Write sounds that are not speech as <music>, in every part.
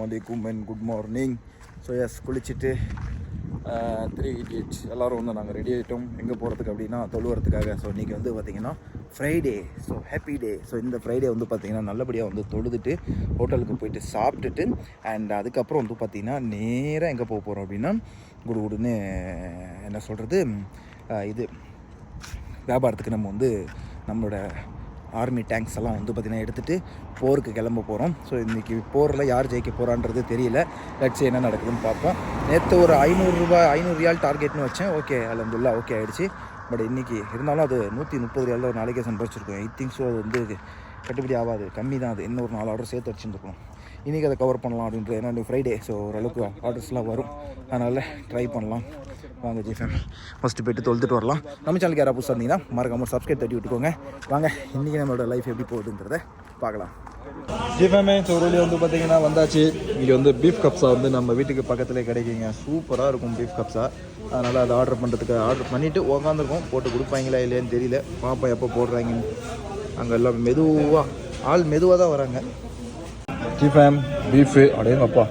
வலைக்கும் and good morning so yes குளிச்சுட்டு three idiots எல்லோரும் வந்து நாங்கள் ரெடி ஆகிட்டோம் எங்கே போகிறதுக்கு அப்படின்னா தொழுவுறதுக்காக. ஸோ இன்றைக்கி வந்து பார்த்திங்கன்னா Friday so happy day so இந்த ஃப்ரைடே வந்து பார்த்திங்கன்னா நல்லபடியாக வந்து தொழுதுட்டு ஹோட்டலுக்கு போயிட்டு சாப்பிட்டுட்டு அண்ட் அதுக்கப்புறம் வந்து பார்த்திங்கன்னா நேராக எங்கே போக போகிறோம் அப்படின்னா குடு குடுன்னு என்ன சொல்கிறது uh, இது வியாபாரத்துக்கு நம்ம வந்து நம்மளோட ஆர்மி டேங்க்ஸ் எல்லாம் வந்து பார்த்திங்கன்னா எடுத்துகிட்டு போருக்கு கிளம்ப போகிறோம் ஸோ இன்றைக்கி போரில் யார் ஜெயிக்க போகிறான்றது தெரியல. லட்ஸ் என்ன நடக்குதுன்னு பார்ப்போம். நேற்று ஒரு ஐநூறுரூபா ஐநூறு ரியால் டார்கெட்னு வச்சேன். ஓகே அலமதுல்லா ஓகே ஆகிடுச்சு பட் இன்றைக்கி இருந்தாலும் அது நூற்றி முப்பது ரியால் ஒரு நாளைக்கே சம்பாரிச்சிருக்கோம் ஐ திங்க் ஸோ அது வந்து கட்டுப்படி ஆகாது. கம்மி தான் அது. இன்னும் ஒரு நாலு ஆர்டர் சேர்த்து வச்சுருக்கணும் இன்றைக்கி அதை கவர் பண்ணலாம் அப்படின்றது. ஏன்னா ஃப்ரைடே ஸோ ஓரளவுக்கு ஆர்டர்ஸ்லாம் வரும். அதனால் ட்ரை பண்ணலாம். வாங்க ஜிஃபேம் ஃபஸ்ட்டு போயிட்டு தொழுதுட்டு வரலாம். நம்ம சேனலுக்கு யாராவது புதுசாக இருந்தீங்கன்னா மறக்காம சப்ஸ்கிரைப் தட்டி விட்டுக்கோங்க. வாங்க இன்றைக்கி நம்மளோட லைஃப் எப்படி போகுதுங்கிறத பார்க்கலாம். ஜிஃபேமே தொழில் வந்து பார்த்தீங்கன்னா வந்தாச்சு. இங்கே வந்து பீஃப் கப்ஸா வந்து நம்ம வீட்டுக்கு பக்கத்துலேயே கிடைக்குங்க. சூப்பராக இருக்கும் பீஃப் கப்ஸா அதனால் அதை ஆர்டர் பண்ணுறதுக்கு ஆர்டர் பண்ணிவிட்டு உக்காந்துருக்கோம். போட்டு கொடுப்பாங்களா இல்லையான்னு தெரியல. பாப்பா எப்போ போடுறாங்கன்னு. அங்கே எல்லாம் மெதுவாக ஆள் மெதுவாக தான் வராங்க. ஜிஃபேம் பீஃபு அடையங்கப்பா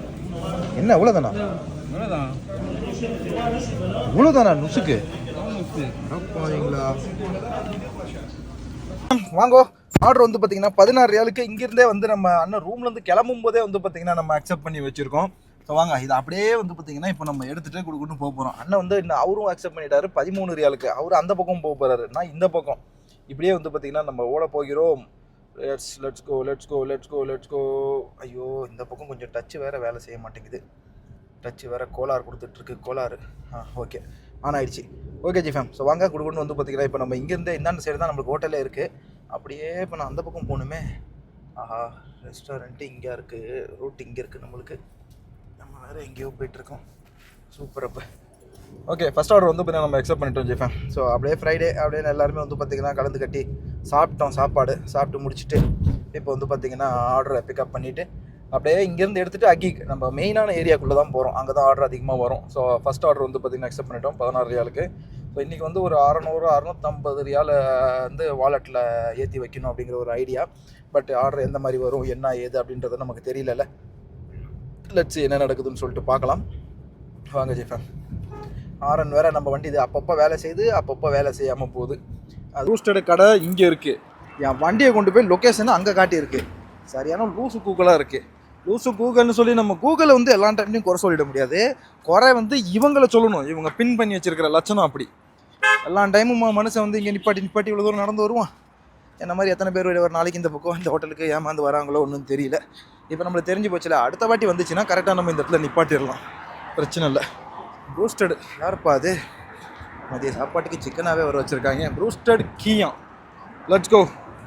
என்ன அவ்வளோதானா இவ்வளோதானா நுசுக்கு? வாங்கோ ஆர்டர் வந்து பார்த்தீங்கன்னா பதினாறு ரியாலுக்கு இங்கிருந்தே வந்து நம்ம அண்ணன் ரூம்லேருந்து கிளம்பும் போதே வந்து பார்த்தீங்கன்னா நம்ம அக்செப்ட் பண்ணி வச்சுருக்கோம். ஸோ வாங்க இது அப்படியே வந்து பார்த்தீங்கன்னா இப்போ நம்ம எடுத்துகிட்டே கொடுக்கணும் போக போகிறோம் அண்ணன் வந்து இன்னும் அவரும் அக்செப்ட் பண்ணிட்டாரு பதிமூணு ரியாலுக்கு. அவர் அந்த பக்கம் போக போகிறாரு நான் இந்த பக்கம். இப்படியே வந்து பார்த்தீங்கன்னா நம்ம ஓட போகிறோம். Let's let's go let's go let's go let's go ஐயோ இந்த பக்கம் கொஞ்சம் டச்சு வேறு வேலை செய்ய மாட்டேங்குது. டச்சு வேறு கோளாறு கொடுத்துட்ருக்கு கோளாறு. ஆ ஓகே ஆன் ஆயிடுச்சு. ஓகே ஜி ஃபேம் ஸோ வாங்க குடுகுடுன்னு வந்து பார்த்தீங்கன்னா இப்போ நம்ம இங்கேருந்து இந்தாண்ட சைடு தான் நம்மளுக்கு ஹோட்டலே இருக்குது அப்படியே இப்போ நான் அந்த பக்கம் போகணுமே. ஆஹா ரெஸ்டாரண்ட்டு இங்கே இருக்குது ரூட் இங்கே இருக்குது நம்மளுக்கு. நம்ம வேறு எங்கேயோ போயிட்டுருக்கோம். சூப்பர் அப்போ. ஓகே ஃபஸ்ட் ஆர்டர் வந்து பார்த்தீங்கன்னா நம்ம அக்செப்ட் பண்ணிட்டோம் ஜிஃபேன் ஸோ அப்படியே ஃப்ரைடே அப்படியே எல்லாருமே வந்து பார்த்திங்கன்னா கலந்து கட்டி சாப்பிட்டோம் சாப்பாடு. சாப்பிட்டு முடிச்சுட்டு இப்போ வந்து பார்த்திங்கன்னா ஆர்டரை பிக்கப் பண்ணிவிட்டு அப்படியே இங்கேருந்து எடுத்துகிட்டு அக்கி நம்ம மெயினான ஏரியாக்குள்ளே தான் போகிறோம் அங்கே தான் ஆர்டர் அதிகமாக வரும். ஸோ ஃபஸ்ட் ஆர்டர் வந்து பார்த்திங்கன்னா அக்செப்ட் பண்ணிட்டோம் பதினாறு ரியாலுக்கு. ஸோ இன்றைக்கி வந்து ஒரு அறநூறு அறநூற்றம்பது ரியால் வந்து வாலெட்டில் ஏற்றி வைக்கணும் அப்படிங்கிற ஒரு ஐடியா பட் ஆர்டர் எந்த மாதிரி வரும் என்ன ஏது அப்படின்றது நமக்கு தெரியலல்ல. லட்ஸ் என்ன நடக்குதுன்னு சொல்லிட்டு பார்க்கலாம். வாங்க ஜிஃபேன் ஆரன் வேற நம்ம வண்டி இது அப்பப்போ வேலை செய்து அப்பப்போ வேலை செய்யாமல் போகுது. அது ரூஸ்டடு கடை இங்கே இருக்குது என் வண்டியை கொண்டு போய் லொக்கேஷன் அங்கே காட்டியிருக்கு. சரியான லூசு கூகுளாக இருக்குது லூசு கூகுள்னு சொல்லி நம்ம கூகுளை வந்து எல்லா டைம்லையும் குறை சொல்லிட முடியாது. குறை வந்து இவங்களை சொல்லணும். இவங்க பின் பண்ணி வச்சிருக்கிற லட்சணம் அப்படி. எல்லா டைமும் மனுஷன் வந்து இங்கே நிப்பாட்டி நிப்பாட்டி இவ்வளோ தூரம் நடந்து வருவான். என்ன மாதிரி எத்தனை பேர் ஒரு நாளைக்கு இந்த பக்கம் இந்த ஹோட்டலுக்கு ஏமாந்து வராங்களோ ஒன்றும் தெரியல. இப்போ நம்மளுக்கு தெரிஞ்சு போச்சுல அடுத்த வாட்டி வந்துச்சுன்னா கரெக்டாக நம்ம இந்த இடத்துல நிப்பாட்டிடலாம். பிரச்சனை இல்லை. ப்ரூஸ்டடு யாருப்பா அது? மதிய சாப்பாட்டுக்கு சிக்கனாகவே வர வச்சுருக்காங்க. ப்ரூஸ்டட் கீயாம் லெட்ஸ் கோ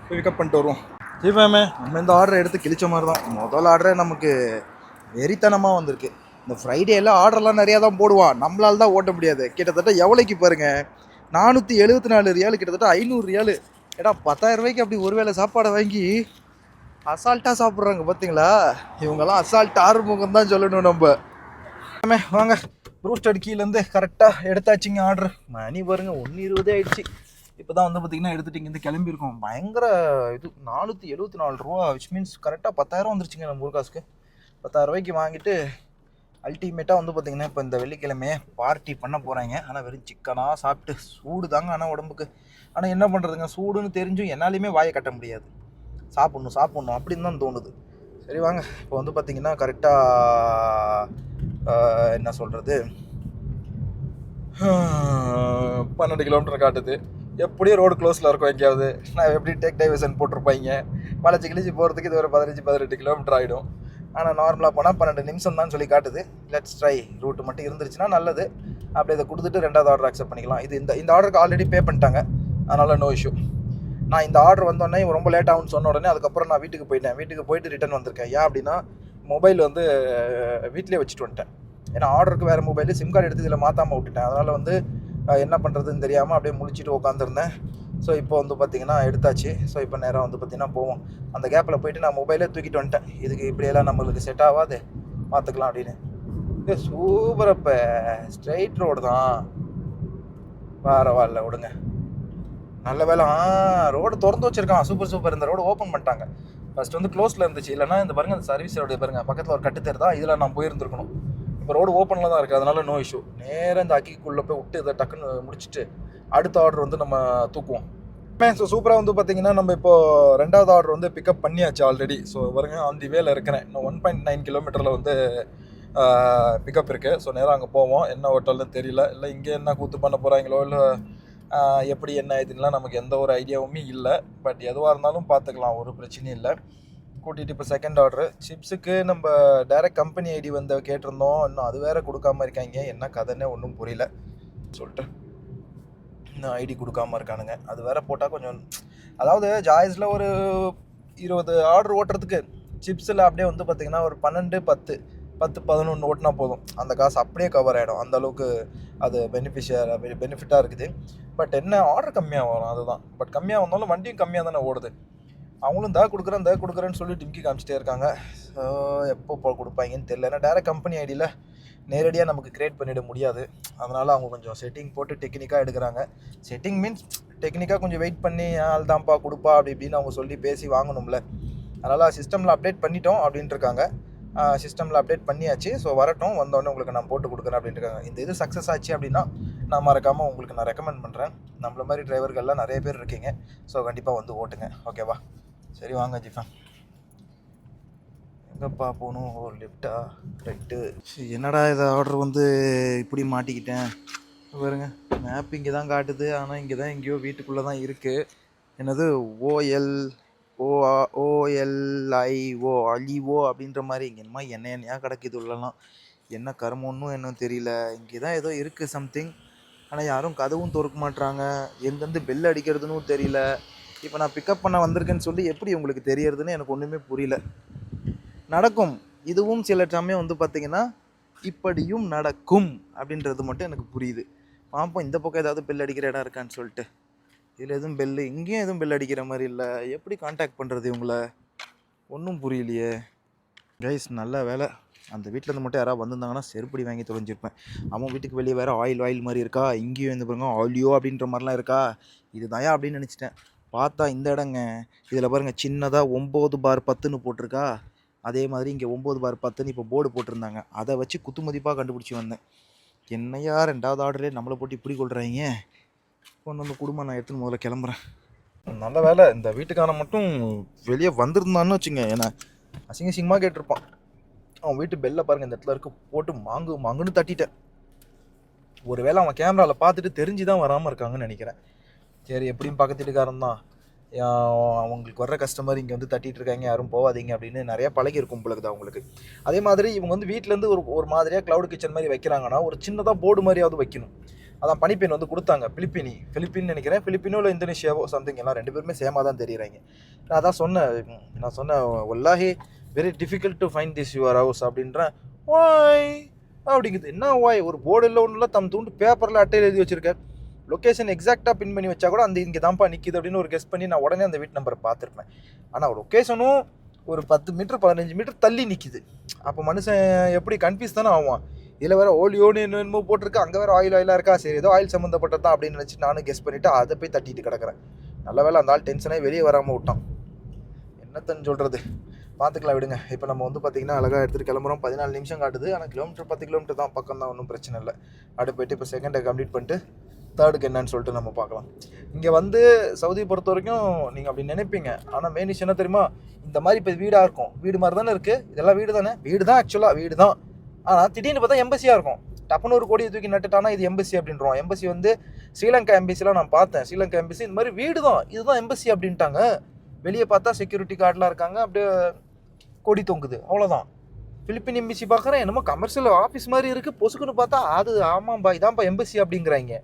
பிக்கப் பண்ணிட்டு வருவோம். ஜிஃபேமே நம்ம இந்த ஆர்டரை எடுத்து கிழிச்ச மாதிரி தான் முதல் ஆர்டரே நமக்கு வெறித்தனமாக வந்திருக்கு. இந்த ஃப்ரைடே ஆர்டர்லாம் நிறையா தான் போடுவான். நம்மளால தான் ஓட்ட முடியாது. கிட்டத்தட்ட எவ்வளோக்கு பாருங்கள் நானூற்றி எழுபத்தி நாலு ரியாலு கிட்டத்தட்ட ஐநூறு ரியாலு. ஏடா பத்தாயிரம் ரூபாய்க்கு அப்படி ஒருவேளை சாப்பாடை வாங்கி அசால்ட்டாக சாப்பிட்றாங்க பார்த்தீங்களா இவங்கெல்லாம் அசால்ட் ஆறுமுகம் தான் சொல்லணும் நம்ம. வாங்க. ப்ரூஸ்டட் கீழேருந்து கரெக்டாக எடுத்தாச்சுங்க ஆர்டர் மணி பாருங்க ஒன்று இருபதே ஆயிடுச்சு. இப்போ தான் வந்து பார்த்தீங்கன்னா எடுத்துட்டு இங்கேருந்து கிளம்பியிருக்கோம். பயங்கர இது நானூற்றி எழுபத்தி நாலு ரூபா விச் மீன்ஸ் கரெக்டாக பத்தாயிரம் வந்துருச்சுங்க நம்ம ஊர்காசுக்கு. பத்தாயிரம் ரூபாய்க்கு வாங்கிட்டு அல்டிமேட்டாக வந்து பார்த்தீங்கன்னா இப்போ இந்த வெள்ளிக்கிழமையே பார்ட்டி பண்ண போகிறாங்க ஆனால் வெறும் சிக்கனாக சாப்பிட்டு சூடு தாங்க ஆனால் உடம்புக்கு. ஆனால் என்ன பண்ணுறதுங்க சூடுன்னு தெரிஞ்சும் என்னாலையுமே வாயை கட்ட முடியாது. சாப்பிட்ணும் சாப்பிட்ணும் அப்படின்னு தான் தோணுது. சரி வாங்க இப்போ வந்து பார்த்தீங்கன்னா கரெக்டாக என்ன சொல்கிறது பன்னெண்டு கிலோமீட்டர் காட்டுது. எப்படியும் ரோடு க்ளோஸில் இருக்கும் எங்கேயாவது. நான் எப்படி டேக் டைவர்ஷன் போட்டிருப்பாங்க? வளைச்சி கிழிச்சி போகிறதுக்கு இது ஒரு பதினஞ்சு பதினெட்டு கிலோமீட்டர் ஆகிடும் ஆனால் நார்மலாக போனால் பன்னெண்டு நிமிஷம் தான் சொல்லி காட்டுது. லெட்ஸ் ட்ரை ரூட் மட்டும் இருந்துருச்சுன்னா நல்லது. அப்படி இதை கொடுத்துட்டு ரெண்டாவது ஆர்டர் அக்செப்ட் பண்ணிக்கலாம். இது இந்த இந்த ஆர்டருக்கு ஆல்ரெடி பே பண்ணிட்டாங்க. அதனால் நோ இஷ்யூ நான் இந்த ஆர்டர் வந்தோடனே ரொம்ப லேட் ஆகும்னு சொன்ன உடனே அதுக்கப்புறம் நான் வீட்டுக்கு போயிட்டேன். வீட்டுக்கு போயிட்டு ரிட்டர்ன் வந்திருக்கேன். ஏன் அப்படின்னா மொபைல் வந்து வீட்டிலே வச்சுட்டு வந்துட்டேன். ஏன்னா ஆர்டருக்கு வேறு மொபைல் சிம் கார்டு எடுத்து இதில் மாற்றாமல் விட்டுட்டேன். அதனால் வந்து என்ன பண்ணுறதுன்னு தெரியாமல் அப்படியே முழிச்சிட்டு உட்காந்துருந்தேன் ஸோ இப்போ வந்து பார்த்தீங்கன்னா எடுத்தாச்சு. ஸோ இப்போ நேராக வந்து பார்த்தீங்கன்னா போவோம். அந்த கேப்பில் போயிட்டு நான் மொபைலே தூக்கிட்டு வந்துட்டேன். இதுக்கு இப்படியெல்லாம் நம்மளுக்கு செட் ஆகாது பார்த்துக்கலாம் அப்படின்னு. ஏ சூப்பர் அப்போ. ஸ்ட்ரைட் ரோடு தான். பரவாயில்ல விடுங்க. நல்ல வேலை ஆ ரோடு திறந்து வச்சிருக்கான். சூப்பர் சூப்பர் இந்த ரோடு ஓப்பன் பண்ணிட்டாங்க. ஃபஸ்ட் வந்து க்ளோஸில் இருந்துச்சு. இல்லைனா இந்த பாருங்கள் அந்த சர்வீஸோட பாருங்கள் பக்கத்தில் ஒரு கட்டு தெரிதா. இதில் நான் போயிருந்துருக்கணும். இப்போ ரோடு ஓப்பனில் தான் இருக்குது அதனால நோ இஷ்யூ நேராக இந்த அக்கிக்குள்ளே போய் விட்டு இதை டக்குன்னு முடிச்சுட்டு அடுத்த ஆர்டர் வந்து நம்ம தூக்குவோம். ஸோ சூப்பராக வந்து பார்த்தீங்கன்னா நம்ம இப்போ ரெண்டாவது ஆர்டர் வந்து பிக்கப் பண்ணியாச்சு ஆல்ரெடி ஸோ வருங்க ஆன் தி வேல இருக்கிறேன். இன்னும் ஒன் பாயிண்ட் நைன் கிலோமீட்டரில் வந்து பிக்கப் இருக்குது ஸோ நேராக அங்கே போவோம். என்ன ஹோட்டல்னு தெரியல. இல்லை இங்கே என்ன கூத்து பண்ண போகிறாங்களோ இல்லை எப்படி என்ன இதுலாம் நமக்கு எந்த ஒரு ஐடியாவுமே இல்லை. பட் எதுவாக இருந்தாலும் பார்த்துக்கலாம் ஒரு பிரச்சனையும் இல்லை. கூட்டிகிட்டு இப்போ செகண்ட் ஆர்டரு சிப்ஸுக்கு நம்ம டைரக்ட் கம்பெனி ஐடி வந்து கேட்டிருந்தோம். இன்னும் அது வேறு கொடுக்காம இருக்காங்க. என்ன கதைன்னே ஒன்றும் புரியல. சொல்லிட்டு இன்னும் ஐடி கொடுக்காம இருக்கானுங்க. அது வேறு போட்டால் கொஞ்சம் அதாவது ஜாய்ஸில் ஒரு இருபது ஆர்டர் ஓட்டுறதுக்கு சிப்ஸில் அப்படியே வந்து பார்த்திங்கன்னா ஒரு பன்னெண்டு பத்து பத்து பதினொன்று ஓட்டினா போதும். அந்த காசு அப்படியே கவர் ஆகிடும் அந்த அளவுக்கு அது பெனிஃபிஷியர் பெனிஃபிட்டாக இருக்குது. பட் என்ன ஆர்டர் கம்மியாக வரும்? அதுதான். பட் கம்மியாக வந்தாலும் வண்டியும் கம்மியாக தானே ஓடுது. அவங்களும் தான் கொடுக்குறேன் தான் கொடுக்குறேன்னு சொல்லி டிம்கி காமிச்சிட்டே இருக்காங்க. ஸோ எப்போ போ கொடுப்பாங்கன்னு தெரியல. ஏன்னா டேரக்ட் கம்பெனி ஐடியில் நேரடியாக நமக்கு க்ரியேட் பண்ணிட முடியாது. அதனால் அவங்க கொஞ்சம் செட்டிங் போட்டு டெக்னிக்காக எடுக்கிறாங்க. செட்டிங் மீன்ஸ் டெக்னிக்காக கொஞ்சம் வெயிட் பண்ணி ஆள் தான்ப்பா கொடுப்பா அப்படி இப்படின்னு அவங்க சொல்லி பேசி வாங்கணும்ல. அதனால் சிஸ்டமில் அப்டேட் பண்ணிட்டோம் அப்படின்ட்டு இருக்காங்க. சிஸ்டமில் அப்டேட் பண்ணியாச்சு. ஸோ வரட்டும். வந்தோடனே உங்களுக்கு நான் போட்டு கொடுக்குறேன் அப்படின்ட்டு இருக்காங்க. இந்த இது சக்ஸஸ் ஆச்சு அப்படின்னா நான் மறக்காமல் உங்களுக்கு நான் ரெக்கமெண்ட் பண்ணுறேன் நம்மள மாதிரி டிரைவர்கள்லாம் நிறைய பேர் இருக்கீங்க. ஸோ கண்டிப்பாக வந்து ஓட்டுங்க. ஓகேவா சரி வாங்க ஜிஃபா எங்கப்பா போகணும்? ஓ லிஃப்டா ரைட்டு என்னடா இதை ஆர்டர் வந்து இப்படி மாட்டிக்கிட்டேன்? பாருங்க மேப் இங்கே தான் காட்டுது. ஆனால் இங்கே தான் எங்கேயோ வீட்டுக்குள்ளே தான் இருக்குது என்னது? ஓஎல் ஓ ஓஎல்ஐஓ அலிஓ அப்படின்ற மாதிரி இங்கே என்னமா என்ன எண்ணெயாக கிடக்குது உள்ளலாம். என்ன கருமொன்னும் என்னும் தெரியல. இங்கே தான் ஏதோ இருக்குது சம்திங் ஆனால் யாரும் கதவும் திறக்க மாட்றாங்க. எங்கேருந்து பெல் அடிக்கிறதுன்னு தெரியல. இப்போ நான் பிக்கப் பண்ண வந்திருக்கேன்னு சொல்லி எப்படி உங்களுக்கு தெரியறதுன்னு எனக்கு ஒன்றுமே புரியல. நடக்கும். இதுவும் சில சமயம் வந்து பார்த்திங்கன்னா இப்படியும் நடக்கும் அப்படின்றது மட்டும் எனக்கு புரியுது. பார்ப்போம் இந்த பக்கம் ஏதாவது பெல் அடிக்கிற இடம் இருக்கான்னு சொல்லிட்டு. இதில் எதுவும் பெல்லு இங்கேயும் எதுவும் பெல் அடிக்கிற மாதிரி இல்லை. எப்படி காண்டாக்ட் பண்ணுறது இவங்கள? ஒன்றும் புரியலையே. கைஸ் நல்ல வேலை. அந்த வீட்டில் இருந்து மட்டும் யாராவது வந்திருந்தாங்கன்னா செருப்படி வாங்கி தொலைஞ்சிருப்பேன். அவன் வீட்டுக்கு வெளியே வேறு ஆயில் ஆயில் மாதிரி இருக்கா? இங்கேயும் இந்த பாருங்க. ஆயிலியோ அப்படின்ற மாதிரிலாம் இருக்கா? இது தயா அப்படின்னு நினச்சிட்டேன். பார்த்தா இந்த இடங்க. இதில் பாருங்கள் சின்னதாக ஒம்பது பார் பத்துன்னு போட்டிருக்கா. அதே மாதிரி இங்கே ஒம்பது பார் பத்துன்னு இப்போ போர்டு போட்டிருந்தாங்க. அதை வச்சு குத்து மதிப்பாக கண்டுபிடிச்சி வந்தேன். என்னையா ரெண்டாவது ஆர்டரே நம்மளை போட்டு இப்படி கொள்றாங்க? கொண்டு வந்து குடும்பம் நான் எடுத்துன்னு முதல்ல கிளம்புறேன். நல்ல வேலை. இந்த வீட்டுக்கான மட்டும் வெளியே வந்திருந்தான்னு வச்சுங்க. ஏன்னா அசிங்க சிங்கமாக கேட்டிருப்பான். அவன் வீட்டு பெல்ல பாருங்க இந்த இடத்துல இருக்க. போட்டு மாங்கு மாங்குன்னு தட்டிட்டேன். ஒருவேளை அவன் கேமராவில் பார்த்துட்டு தெரிஞ்சு தான் வராமல் இருக்காங்கன்னு நினைக்கிறேன். சரி எப்படியும் பக்கத்து வீட்டுக்காரன் தான். அவங்களுக்கு வர்ற கஸ்டமர் இங்கே வந்து தட்டிட்டு இருக்காங்க யாரும் போகாதீங்க அப்படின்னு நிறைய பழகி இருக்கும் தான் அவங்களுக்கு அதே மாதிரி இவங்க வந்து வீட்டிலேருந்து ஒரு ஒரு மாதிரியாக க்ளவுட் கிச்சன் மாதிரி வைக்கிறாங்கன்னா ஒரு சின்னதாக போர்டு மாதிரியாவது வைக்கணும். அதான் பனிப்பெண் வந்து கொடுத்தாங்க பிலிப்பினி. பிலிப்பின்னு நினைக்கிறேன். பிலிப்பினோ இல்லை இந்தோனேஷியாவோ சம்திங் எல்லாம் ரெண்டு பேருமே சேமாக தான் தெரியுறாங்க. நான் அதான் சொன்னேன் நான் சொன்னேன் ஒல்லாஹி very difficult to find this your house அப்படின்றேன். ஓய் அப்படிங்குது. என்ன ஓய் ஒரு போர்டு இல்லை ஒன்றும் இல்லை தம் தூண்டு பேப்பரில் அட்டையில் எழுதி வச்சுருக்கேன் லொக்கேஷன் எக்ஸாக்டாக பின் பண்ணி வச்சா கூட அந்த இங்கே தான்ப்பா நிற்கிது அப்படின்னு ஒரு கெஸ் பண்ணி நான் உடனே அந்த வீட்டு நம்பரை பார்த்துருப்பேன். ஆனால் லொக்கேஷனும் ஒரு பத்து மீட்டர் பதினஞ்சு மீட்டர் தள்ளி நிற்கிது அப்போ மனுஷன் எப்படி கன்ஃபியூஸ் தானே ஆவான். இதில் வேறு ஓலியோன்னு என்னமோ போட்டிருக்கு. அங்கே வேறு ஆயில் ஆயிலாக இருக்கா? சரி ஏதோ ஆயில் சம்மந்தப்பட்டது தான் அப்படின்னு நினச்சி நானும் கெஸ் பண்ணிவிட்டு அதை போய் தட்டிட்டு கிடக்குறேன். நல்ல வேலை அந்த ஆள் டென்ஷனே வெளியே வராமல் விட்டான். என்னத்தன்னு சொல்கிறது பார்த்துக்கலாம் விடுங்க. இப்போ நம்ம வந்து பார்த்திங்கன்னா அழகாக எடுத்துகிட்டு கிளம்புறோம். பதினாலு நிமிஷம் காட்டுது. ஆனால் கிலோமீட்டர் பத்து கிலோமீட்டர் தான். பக்கம் தான் ஒன்றும் பிரச்சனை இல்லை. அடுத்து போயிட்டு இப்போ செகண்டை கம்ப்ளீட் பண்ணிட்டு தேர்டுக்கு என்னன்னு சொல்லிட்டு நம்ம பார்க்கலாம். இங்கே வந்து சவுதி பொறுத்த வரைக்கும் நீங்கள் அப்படி நினைப்பீங்க. ஆனால் மெயின் விஷயம் என்ன தெரியுமா? இந்த மாதிரி இப்போ வீடாக இருக்கும். வீடு மாதிரி தானே இருக்குது இதெல்லாம் வீடு தானே? வீடு தான் ஆக்சுவலாக வீடு தான். ஆனால் திடீர்னு பார்த்தா எம்பசியாக இருக்கும். டப்புனு ஒரு கோடியை தூக்கி நட்டுட்டானா இது எம்பசி அப்படின்றோம். எம்பசி வந்து ஸ்ரீலங்கா எம்பசிலாம் நான் பார்த்தேன். ஸ்ரீலங்கா எம்பசி இந்த மாதிரி வீடு தான். இதுதான் எம்பசி அப்படின்ட்டாங்க. வெளியே பார்த்தா செக்யூரிட்டி கார்டெலாம் இருக்காங்க. அப்படியே கொடி தொங்குது. அவ்வளோதான் பிலிப்பின் எம்பசி பார்க்குறேன். என்னமோ கமர்ஷியல் ஆஃபீஸ் மாதிரி இருக்குது பொசுக்குன்னு பார்த்தா அது ஆமாம்பா இதான்ப்பா எம்பசி அப்படிங்கிறாங்க.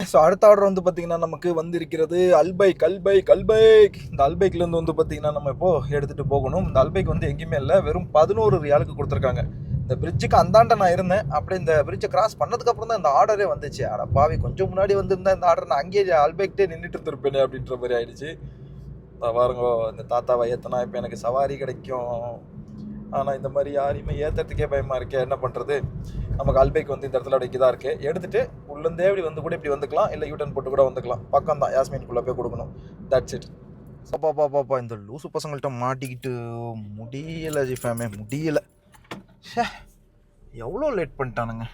ஸோ அடுத்த ஆர்டர் வந்து பார்த்திங்கன்னா நமக்கு வந்திருக்கிறது அல்பைக் அல்பைக் அல்பைக் இந்த அல்பைக்லேருந்து வந்து பார்த்திங்கன்னா நம்ம இப்போது எடுத்துகிட்டு போகணும். இந்த அல்பைக் வந்து எங்கேயுமே இல்லை. வெறும் பதினோரு ரியாலுக்கு கொடுத்துருக்காங்க. இந்த பிரிட்ஜுக்கு அந்தாண்ட நான் இருந்தேன். அப்படியே இந்த பிரிட்ஜை கிராஸ் பண்ணதுக்கப்புறம் தான் இந்த ஆர்டரே வந்துச்சு. ஆனால் பாவி கொஞ்சம் முன்னாடி வந்திருந்தா இந்த ஆர்டர் நான் அங்கேயே அல்பைக்கிட்டே நின்றுட்டு இருந்திருப்பேனே அப்படின்ற மாதிரி ஆயிடுச்சு. இதோ பாருங்க இந்த தாத்தாவை ஏற்றினா இப்போ எனக்கு சவாரி கிடைக்கும். ஆனால் இந்த மாதிரி யாரையுமே ஏற்றுறதுக்கே பயமாக இருக்கே என்ன பண்ணுறது நமக்கு அல்பைக் வந்து இந்த இடத்துல அப்படிக்கு தான் இருக்குது எடுத்துகிட்டு உள்ளேருந்தே இப்படி வந்து கூட இப்படி வந்துக்கலாம். இல்லை யூட்டன் போட்டு கூட வந்துக்கலாம். பக்கம் தான் யாஸ்மின்குள்ளே போய் கொடுக்கணும். தட்ஸ் இட் பாப்பா பாப்பாப்பா இந்த லூசு பசங்கள்கிட்ட மாட்டிக்கிட்டு முடியலை ஜிஃபேமே முடியலை. ஷே எவ்வளோ லேட் பண்ணிட்டானுங்க.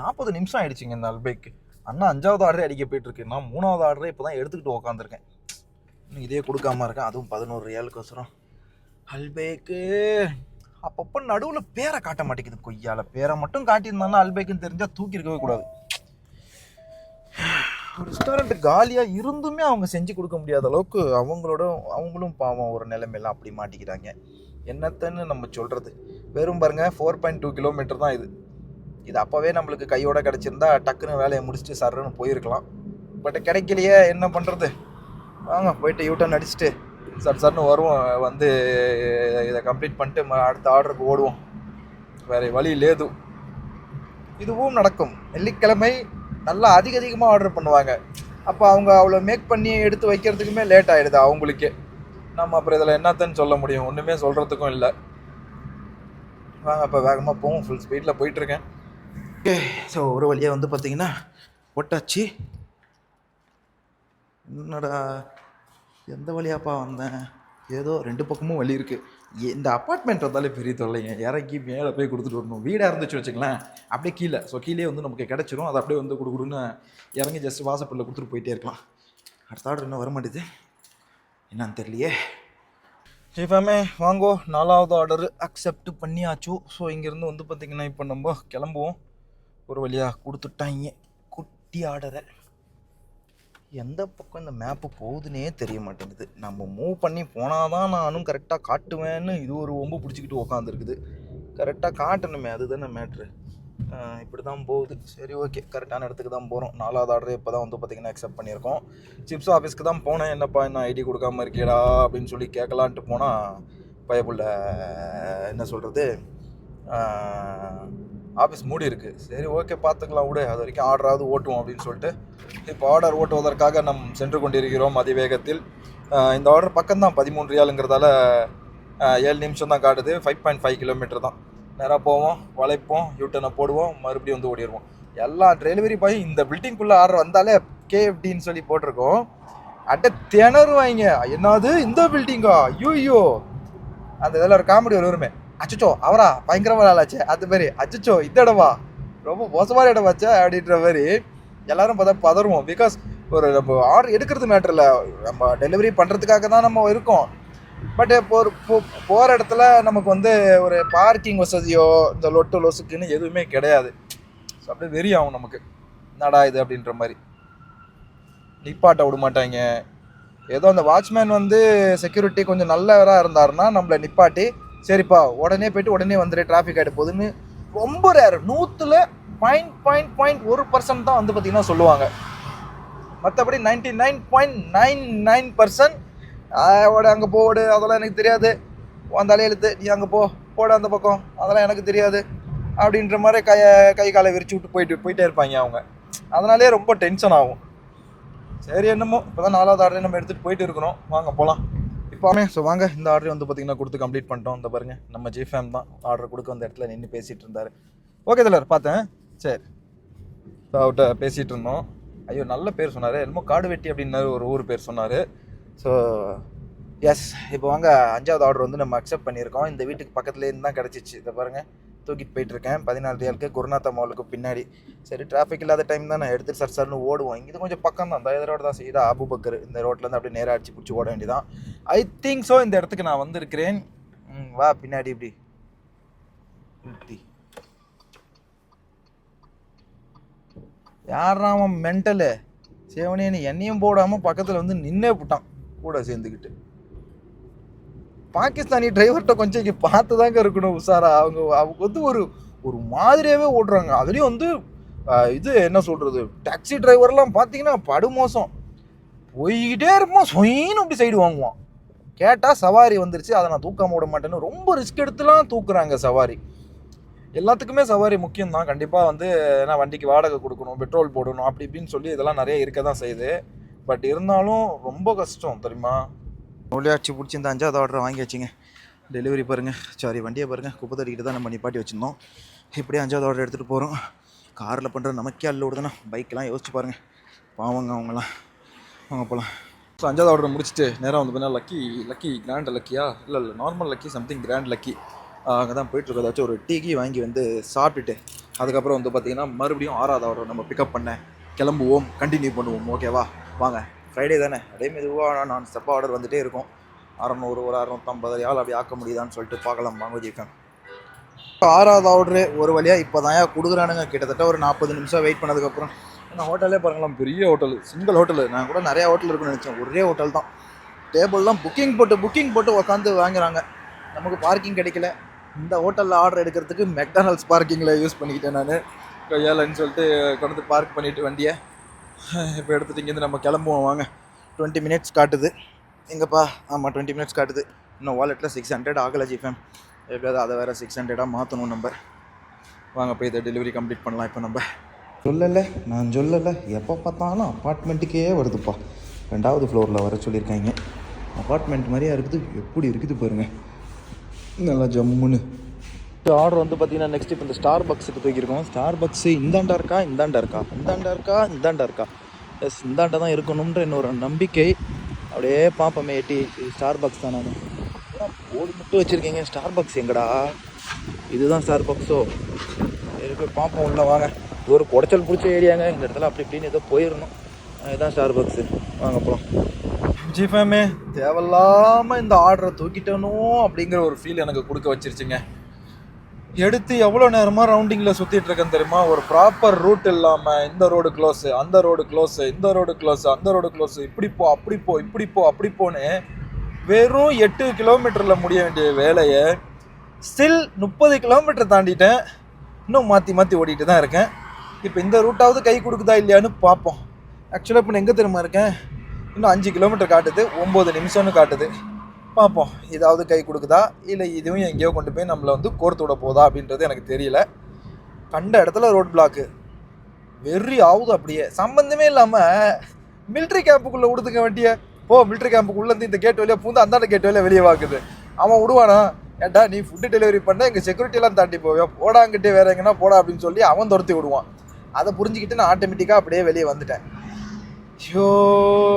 நாற்பது நிமிஷம் ஆகிடுச்சிங்க இந்த அல்பேக்கு அண்ணா அஞ்சாவது ஆர்டரே அடிக்க போயிட்டுருக்கு. நான் மூணாவது ஆர்டரே இப்போ தான் எடுத்துக்கிட்டு உக்காந்துருக்கேன். இன்னும் இதே கொடுக்காம இருக்கேன். அதுவும் பதினோரு ரியாலுக்கோசரம் அல்பேக்கு அப்பப்போ நடுவில் பேரை காட்ட மாட்டேங்குது. கொய்யால பேரை மட்டும் காட்டியிருந்தாங்கன்னா அல்பேக்குன்னு தெரிஞ்சால் தூக்கி இருக்கவே கூடாது ரெஸ்டாரண்ட் காலியாக இருந்துமே அவங்க செஞ்சு கொடுக்க முடியாத அளவுக்கு அவங்களோட அவங்களும் பாவம் ஒரு நிலைமையெல்லாம் அப்படி மாட்டிக்கிறாங்க. என்னத்தன்னு நம்ம சொல்கிறது வெறும் பாருங்க ஃபோர் பாயிண்ட் டூ கிலோமீட்டர் தான் இது. இது அப்போவே நம்மளுக்கு கையோட கிடச்சிருந்தா டக்குன்னு வேலையை முடிச்சுட்டு சர்ன்னு போயிருக்கலாம். பட் கிடைக்கலையே என்ன பண்ணுறது வாங்க போயிட்டு யூட்டர்ன் அடிச்சுட்டு சார் சார்னு வருவோம். வந்து இதை கம்ப்ளீட் பண்ணிட்டு ம- அடுத்த ஆர்டருக்கு ஓடுவோம். வேறு வழி லேது. இதுவும் நடக்கும். வெள்ளிக்கிழமை நல்லா அதிக அதிகமாக ஆர்டர் பண்ணுவாங்க. அப்போ அவங்க அவ்வளோ மேக் பண்ணி எடுத்து வைக்கிறதுக்குமே லேட் ஆகிடுது அவங்களுக்கே. நம்ம அப்புறம் இதில் என்னத்தன்னு சொல்ல முடியும். ஒன்றுமே சொல்கிறதுக்கும் இல்லை. வாங்க அப்போ வேகமாக போவோம். ஃபுல் ஸ்பீடில் போயிட்டுருக்கேன். ஓகே ஸோ ஒரு வழியாக வந்து பார்த்தீங்கன்னா ஒட்டாச்சு. என்னடா? எந்த வழியாப்பா வந்தேன்? ஏதோ ரெண்டு பக்கமும் வழி இருக்குது இந்த அப்பார்ட்மெண்ட் வந்தாலே பெரிய தொல்லைங்க. இறக்கி மேலே போய் கொடுத்துட்டு வரணும். வீடாக இருந்துச்சு வச்சுங்களேன் அப்படியே கீழே. ஸோ கீழே வந்து நமக்கு கிடச்சிரும். அதை அப்படியே வந்து கொடுக்குடுன்னு இறங்கி ஜஸ்ட் வாசப்படில் கொடுத்துட்டு போயிட்டே இருக்கலாம். அடுத்த ஆர்டர் இன்னும் வர மாட்டேது என்னன்னு தெரியலையே. ஜிஃபேமே வாங்கோ. நாலாவது ஆர்டர் அக்செப்ட் பண்ணியாச்சு. ஸோ இங்கேருந்து வந்து பார்த்திங்கன்னா இப்போ நம்ம கிளம்புவோம். ஒரு வழியாக கொடுத்துட்டாங்க. குட்டி ஆர்டரை எந்த பக்கம் இந்த மேப்பு போகுதுன்னே தெரிய மாட்டேங்குது நம்ம மூவ் பண்ணி போனால் தான் நானும் கரெக்டாக காட்டுவேன்னு இது ஒரு ஒம்பு பிடிச்சிக்கிட்டு உக்காந்துருக்குது. கரெக்டாக காட்டணுமே அதுதானே மேட்ரு இப்படி தான் போகுது. சரி ஓகே கரெக்டான இடத்துக்கு தான் போகிறோம் நாலாவது ஆர்டர் இப்போ தான் வந்து பார்த்திங்கன்னா அக்செப்ட் பண்ணியிருக்கோம். சிப்ஸ் ஆஃபீஸ்க்கு தான் போனேன். என்னப்பா என்ன ஐடி கொடுக்காம இருக்கேடா? அப்படின்னு சொல்லி கேட்கலான்ட்டு போனால் பயப்புள்ள என்ன சொல்கிறது ஆஃபீஸ் மூடி இருக்குது சரி ஓகே பார்த்துக்கலாம் விடு. அது வரைக்கும் ஆர்டராவது ஓட்டுவோம் அப்படின்னு சொல்லிட்டு இப்போ ஆர்டர் ஓட்டுவதற்காக நம் சென்று கொண்டிருக்கிறோம் அதிவேகத்தில். இந்த ஆர்டர் பக்கம் தான் பதிமூணு ரியாலுங்கிறதால ஏழு நிமிஷம் தான் காட்டுது. ஃபைவ் பாயிண்ட் ஃபைவ் கிலோமீட்டர் தான். நேராக போவோம் வளைப்போம் யூட்டனை போடுவோம் மறுபடியும் வந்து ஓடிடுவோம். எல்லா டெலிவரி பாய் இந்த பில்டிங்குள்ளே ஆர்டர் வந்தாலே கேஎஃப்டின்னு சொல்லி போட்டிருக்கோம். அட்ட திணறுவாங்க என்னது? இந்த பில்டிங்கா ஐயோ அந்த இதில் ஒரு காமெடி ஒரு வருமே அச்சச்சோ அவரா? பயங்கரமான ஆளாச்சே. அது மாதிரி அச்சச்சோ இந்த இடமா ரொம்ப மோசமான இடம் வச்சா அப்படின்ற மாதிரி எல்லாரும் பார்த்தா பதறுவோம். பிகாஸ் ஒரு நம்ம ஆர்டர் எடுக்கிறது மேட்டர் இல்லை. நம்ம டெலிவரி பண்ணுறதுக்காக தான் நம்ம இருக்கோம். பட் இப்போ ஒரு போகிற இடத்துல நமக்கு வந்து ஒரு பார்க்கிங் வசதியோ இந்த லொட்டு லொசுக்குன்னு எதுவுமே கிடையாது. ஸோ அப்படியே வெறி ஆகும் நமக்கு. என்னடா இது அப்படின்ற மாதிரி. நிப்பாட்ட விட மாட்டாங்க. ஏதோ அந்த வாட்ச்மேன் வந்து செக்யூரிட்டி கொஞ்சம் நல்லவராக இருந்தாருன்னா நம்மளை நிப்பாட்டி சரிப்பா உடனே போயிட்டு உடனே வந்துடு டிராஃபிக் ஆகிட்டு போகுதுன்னு ரொம்ப ரேர் நூற்றுல பாயிண்ட் பாயிண்ட் பாயிண்ட் ஒரு பர்சன்ட் தான் வந்து பார்த்திங்கன்னா சொல்லுவாங்க. மற்றபடி ninety nine point nine nine percent அங்கே போடு அதெல்லாம் எனக்கு தெரியாது. அந்த எழுத்து நீ அங்கே போ போட அந்த பக்கம் அதெல்லாம் எனக்கு தெரியாது. அப்படின்ற மாதிரி கை கை காலை விரிச்சு விட்டு போயிட்டு போயிட்டே இருப்பாங்க அவங்க. அதனாலே ரொம்ப டென்ஷன் ஆகும். சரி என்னமோ இப்போ தான் நாலாவது ஆர்டர் நம்ம எடுத்துகிட்டு போயிட்டு இருக்கிறோம் வாங்க போகலாம் இப்போமே ஸோ வாங்க இந்த ஆர்டர் வந்து பார்த்தீங்கன்னா கொடுத்து கம்ப்ளீட் பண்ணிட்டோம். இந்த பாருங்க நம்ம ஜி ஃபேம் தான் ஆர்டர் கொடுக்க வந்த இடத்துல நின்று பேசிகிட்டு இருந்தார். ஓகே தலைவர் பார்த்தேன். சரி. ஸோ அவர்கிட்ட பேசிகிட்டு இருந்தோம். ஐயோ நல்ல பேர் சொன்னார். என்னமோ காடு வெட்டி அப்படின்னாரு ஒரு ஊர் பேர் சொன்னார். ஸோ எஸ் இப்போ வாங்க அஞ்சாவது ஆர்டர் வந்து நம்ம அக்செப்ட் பண்ணியிருக்கோம். இந்த வீட்டுக்கு பக்கத்துலேருந்து தான் கிடச்சிச்சு. இதை பாருங்கள் தூக்கிட்டு போயிட்டுருக்கேன். பதினாலு ரியாலுக்கு குருநாத்தா மாலுக்கு பின்னாடி. சரி டிராஃபிக் இல்லாத டைம் தான் நான் எடுத்துட்டு சர் சார்னு ஓடுவோம். இங்கே இது கொஞ்சம் பக்கம் தான். இந்த ரோடு தான் செய்யுதா. அபுபக்கர் இந்த ரோட்லேருந்து அப்படியே நேராக அடிச்சு பிடிச்சி ஓட வேண்டியதான் ஐ திங்க் ஸோ இந்த இடத்துக்கு நான் வந்திருக்கிறேன். ம், வா பின்னாடி இப்படி. இப்படி. யாரா அவன் மென்டலு சேவனேன்னு என்னையும் போடாமல் பக்கத்தில் வந்து நின்னே போட்டான். கூட சேர்ந்துக்கிட்டு பாகிஸ்தானி டிரைவர்கிட்ட கொஞ்சம் இங்கே பார்த்து தாங்க இருக்கணும் உஷாரா. அவங்க அவங்க வந்து ஒரு ஒரு மாதிரியாகவே ஓடுறாங்க. அதுலேயும் வந்து இது என்ன சொல்கிறது டாக்ஸி டிரைவர்லாம் பார்த்தீங்கன்னா படுமோசம். போய்கிட்டே இருப்போம் சொயின்னு அப்படி சைடு வாங்குவான். கேட்டால் சவாரி வந்துருச்சு அதை நான் தூக்காம விட மாட்டேன்னு ரொம்ப ரிஸ்க் எடுத்துலாம் தூக்குறாங்க சவாரி. எல்லாத்துக்குமே சவாரி முக்கியம் தான் கண்டிப்பாக வந்து ஏன்னா வண்டிக்கு வாடகை கொடுக்கணும் பெட்ரோல் போடணும் அப்படி இப்படின்னு சொல்லி இதெல்லாம் நிறைய இருக்க தான் செய்யுது. பட் இருந்தாலும் ரொம்ப கஷ்டம் தெரியுமா? ஒளியாட்சி பிடிச்சி அதை அஞ்சாவது ஆர்டர் வாங்கி வச்சுங்க. டெலிவரி பாருங்கள் சாரி வண்டியை பாருங்கள் குப்பை தட்டிக்கிட்டு தான் நம்ம நிப்பாட்டி வச்சுருந்தோம். இப்படியே அஞ்சாவது ஆர்டர் எடுத்துகிட்டு போகிறோம் காரில் பண்ணுற நமக்கே அல்ல விடுதுன்னா பைக்கெலாம் யோசிச்சு பாருங்கள் பாவங்க அவங்களாம் வாங்க போகலாம் ஸோ அஞ்சாவது ஆர்டர் முடிச்சுட்டு நேராக வந்து பார்த்தீங்கன்னா லக்கி லக்கி கிராண்ட் லக்கியா இல்லை இல்லை normal lucky something grand lucky அங்கே தான் போயிட்டுருக்கோம் ஏதாச்சும் ஒரு டீ கீ வாங்கி வந்து சாப்பிட்டுட்டு அதுக்கப்புறம் வந்து பார்த்தீங்கன்னா மறுபடியும் ஆறாவது ஆர்டர் நம்ம பிக்கப் பண்ண கிளம்புவோம். கண்டினியூ பண்ணுவோம். ஓகேவா வாங்க. ஃப்ரைடே தானே? அதே மெதுவாக நான் ஸ்டெப்பாக ஆர்டர் வந்துட்டே இருக்கும். அறநூறு ஒரு அறநூற்றம்பது ஆள் அப்படி ஆக்க முடியுதான்னு சொல்லிட்டு பார்க்கலாம். வாங்க ஜிஃபேம் ஆறாவது ஆர்டரு ஒரு வழியாக இப்போ தான் கொடுக்குறானுங்க. கிட்டத்தட்ட ஒரு நாற்பது நிமிஷம் வெயிட் பண்ணதுக்கப்புறம். நான் ஹோட்டலே பாருங்களேன் பெரிய ஹோட்டல் சிங்கிள் ஹோட்டல் நான் கூட நிறையா ஹோட்டல் இருக்குன்னு நினச்சேன். ஒரே ஹோட்டல் தான். டேபிள்லாம் புக்கிங் போட்டு புக்கிங் போட்டு உக்காந்து வாங்குறாங்க. நமக்கு பார்க்கிங் கிடைக்கல. இந்த ஹோட்டலில் ஆர்டர் எடுக்கிறதுக்கு மெக்டானல்ஸ் பார்க்கிங்கில் யூஸ் பண்ணிக்கிட்டேன் நான். கையாலன்னு சொல்லிட்டு கொண்டு வந்து பார்க் பண்ணிவிட்டு வண்டியை. <laughs> இப்போ எடுத்துகிட்டு இங்கேருந்து நம்ம கிளம்புவோம் வாங்க. டுவெண்ட்டி மினிட்ஸ் காட்டுது. எங்கப்பா? ஆமாம் டுவெண்ட்டி மினிட்ஸ் காட்டுது. இன்னும் வாலெட்டில் சிக்ஸ் ஹண்ட்ரட் ஆகலை ஜிஃபேம். எப்படியாவது அதை வேறு சிக்ஸ் ஹண்ட்ரடாக மாற்றணும் நம்ம. வாங்க போய் இதை டெலிவரி கம்ப்ளீட் பண்ணலாம் இப்போ நம்ம. சொல்லலை நான் சொல்லலை. எப்போ பார்த்தாலும் அப்பார்ட்மெண்ட்டுக்கே வருதுப்பா. ரெண்டாவது ஃப்ளோரில் வர சொல்லியிருக்காங்க. அப்பார்ட்மெண்ட் மாதிரியா இருக்குது எப்படி இருக்குது பாருங்கள் நல்லா ஜம்முன்னு. ஆர்டர் வந்து பார்த்தீங்கன்னா நெக்ஸ்ட் இப்போ இந்த ஸ்டார் பக்ஸுக்கு தூக்கியிருக்கோம். ஸ்டார் பக்ஸு இந்தாண்டா இருக்கா இந்தாண்டா இருக்கா? இந்தாண்டா இருக்கா இந்தாண்டா இருக்கா? எஸ் இந்தாண்டா தான் இருக்கணுன்ற இன்னொரு நம்பிக்கை. அப்படியே பார்ப்போமே எட்டி ஸ்டார் பாக்ஸ் தான் நான். போர்டு மட்டும் வச்சுருக்கீங்க? ஸ்டார் பாக்ஸ் எங்கடா? இதுதான் ஸ்டார் பாக்ஸோ சரி போய் பார்ப்போம் உள்ள வாங்க. இது ஒரு குடைச்சல் பிடிச்ச ஏரியாங்க. இந்த இடத்துல அப்படி இப்படின்னு ஏதோ போயிடணும் இதுதான் ஸ்டார் பாக்ஸு வாங்க போகலாம் ஜிஃபேமே தேவையில்லாமல் இந்த ஆர்டரை தூக்கிட்டனும் அப்படிங்கிற ஒரு ஃபீல் எனக்கு கொடுக்க வச்சிருச்சுங்க. எடுத்து எவ்வளோ நேரமாக ரவுண்டிங்கில் சுற்றிட்டு இருக்கேன் தெரியுமா? ஒரு ப்ராப்பர் ரூட் இல்லாமல் இந்த ரோடு க்ளோஸு அந்த ரோடு க்ளோஸு இந்த ரோடு க்ளோஸு அந்த ரோடு க்ளோஸு இப்படி போ அப்படி போ இப்படி போ அப்படி போன்னு வெறும் எட்டு கிலோமீட்டரில் முடிய வேண்டிய வேலையை ஸ்டில் முப்பது கிலோமீட்டர் தாண்டிட்டேன். இன்னும் மாற்றி மாற்றி ஓடிட்டு தான் இருக்கேன். இப்போ இந்த ரூட்டாவது கை கொடுக்குதா இல்லையான்னு பார்ப்போம். ஆக்சுவலாக இப்போ நான் எங்கே தெரியுமா இருக்கேன்? இன்னும் அஞ்சு கிலோமீட்டர் காட்டுது ஒம்பது நிமிஷம்னு காட்டுது. பார்ப்போம். ஏதாவது கை கொடுக்குதா? இல்லை இதுவும் எங்கேயோ கொண்டு போய் நம்மளை வந்து கோர்த்து விட போதா அப்படின்றது எனக்கு தெரியல. கண்ட இடத்துல ரோட் பிளாக்கு வெறி ஆகுது அப்படியே. சம்பந்தமே இல்லாமல் மிலிட்ரி கேம்புக்குள்ளே விடுதுங்க வண்டியை போ மிலிட்ரி கேம்புக்குள்ளேருந்து இந்த கேட் வழியாக பூந்து அந்தாண்ட கேட் வழியாக வெளியே வாக்குது. அவன் விடுவானா? ஏட்டா நீ ஃபுட்டு டெலிவரி பண்ண எங்கள் செக்யூரிட்டியெல்லாம் தாண்டி போவேன் போடாங்கிட்டே வேற எங்கன்னா போடா அப்படின்னு சொல்லி அவன் துரத்தி விடுவான். அதை புரிஞ்சுக்கிட்டு நான் ஆட்டோமேட்டிக்காக அப்படியே வெளியே வந்துட்டேன். ஐயோ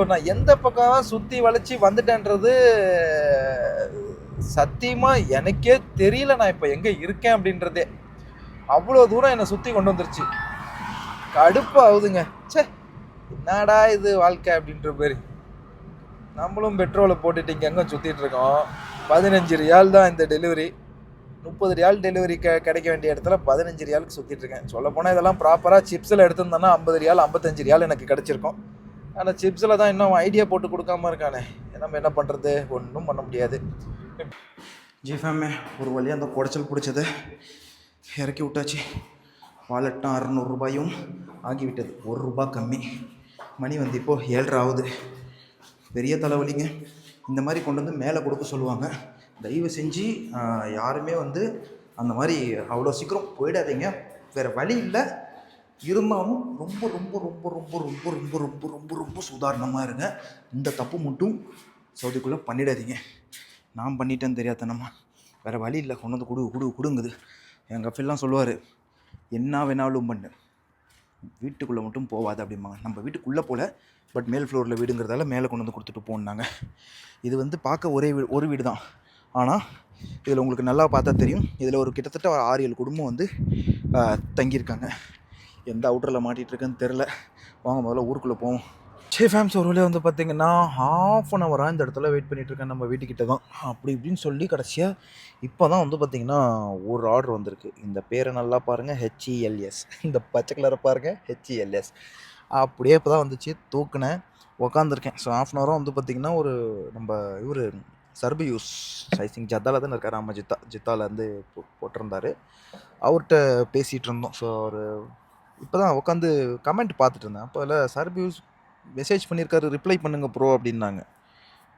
நான் எந்த பக்கம் சுற்றி வளைச்சி வந்துட்டேன்றது சத்தியமாக எனக்கே தெரியல நான் இப்போ எங்கே இருக்கேன் அப்படின்றதே. அவ்வளோ தூரம் என்னை சுற்றி கொண்டு வந்துருச்சு. கடுப்பு ஆகுதுங்க. ச்சே என்னடா இது வாழ்க்கை அப்படின்ற பேர் நம்மளும் பெட்ரோலை போட்டுட்டு இங்கே எங்கே சுற்றிட்டு இருக்கோம்? பதினஞ்சு ரியால் தான் இந்த டெலிவரி. முப்பது ரியால் டெலிவரி க கிடைக்க வேண்டிய இடத்துல பதினஞ்சு ரியாலுக்கு சுற்றிட்டு இருக்கேன். சொல்ல போனால் இதெல்லாம் ப்ராப்பராக சிப்ஸில் எடுத்திருந்தேன்னா ஐம்பது ரியால் ஐம்பத்தஞ்சு ரியால் எனக்கு கிடச்சிருக்கும். ஆனால் சிப்ஸில் தான் இன்னும் ஐடியா போட்டு கொடுக்காம இருக்கானே. நம்ம என்ன பண்ணுறது ஒன்றும் பண்ண முடியாது. ஜிஃபேமே ஒரு வழியாக அந்த குடைச்சல் பிடிச்சது. இறக்கி விட்டாச்சு. வாலெட்டும் அறநூறுபாயும் ஆகிவிட்டது. ஒரு ரூபா கம்மி. மணி வந்து இப்போது ஏழ்ரை ஆகுது. பெரிய தலைவலிங்க. இந்த மாதிரி கொண்டு வந்து மேலே கொடுக்க சொல்லுவாங்க. தயவு செஞ்சு யாருமே வந்து அந்த மாதிரி அவ்வளோ சீக்கிரம் போயிடாதீங்க. வேறு வழி இல்லை. இருந்தாலும் ரொம்ப ரொம்ப ரொம்ப ரொம்ப ரொம்ப ரொம்ப ரொம்ப ரொம்ப ரொம்ப சுதாரணமாக இருங்க. இந்த தப்பு மட்டும் சவுதிக்குள்ளே பண்ணிடாதீங்க. நான் பண்ணிட்டேன்னு தெரியாதனமா. வேறு வழி இல்லை. கொண்டு வந்து கொடு கொடு கொடுங்குது. எங்கள் அப்பெல்லாம் சொல்லுவார் என்ன வேணாலும் பண்ணு. வீட்டுக்குள்ளே மட்டும் போகாது அப்படிம்பாங்க. நம்ம வீட்டுக்குள்ளே போகல பட் மேல் ஃப்ளோரில் வீடுங்கிறதால மேலே கொண்டு வந்து கொடுத்துட்டு போனாங்க. இது வந்து பார்க்க ஒரே வீடு ஒரு வீடு தான் ஆனால் இதில் உங்களுக்கு நல்லா பார்த்தா தெரியும். இதில் ஒரு கிட்டத்தட்ட ஒரு ஆறு ஏழு குடும்பம் வந்து தங்கியிருக்காங்க. எந்த அவுட்டரில் மாட்டிகிட்ருக்குன்னு தெரில வாங்க முதல்ல ஊருக்குள்ளே போவோம். சே ஃபேம்ஸ் ஒரு வழியாக வந்து பார்த்தீங்கன்னா ஹாஃப் அன் ஹவராக இந்த இடத்துல வெயிட் பண்ணிகிட்ருக்கேன் நம்ம வீட்டுக்கிட்ட தான். அப்படி இப்படின்னு சொல்லி கடைசியாக இப்போ தான் வந்து பார்த்தீங்கன்னா ஒரு ஆர்டர் வந்திருக்கு. இந்த பேரை நல்லா பாருங்கள் ஹெச்இஎல்எஸ் இந்த பச்சை கலரை பாருங்கள் ஹெச்இஎல்எஸ் அப்படியே இப்போ தான் வந்துச்சு. தூக்குனேன் உக்காந்துருக்கேன். ஸோ ஆஃப் அன் ஹவராக வந்து பார்த்திங்கன்னா ஒரு நம்ம இவர் சர்பி யூஸ் ஐ திங்க் ஜத்தால இருக்கார் ஆமாம் ஜித்தா ஜித்தாலேந்து போ போட்டிருந்தார். அவர்கிட்ட பேசிகிட்டு இருந்தோம். ஸோ அவர் இப்போ தான் உட்காந்து கமெண்ட் பார்த்துட்டு இருந்தேன் அப்போ இல்லை சர்பியூஸ் மெசேஜ் பண்ணியிருக்காரு ரிப்ளை பண்ணுங்க ப்ரோ அப்படின்னாங்க.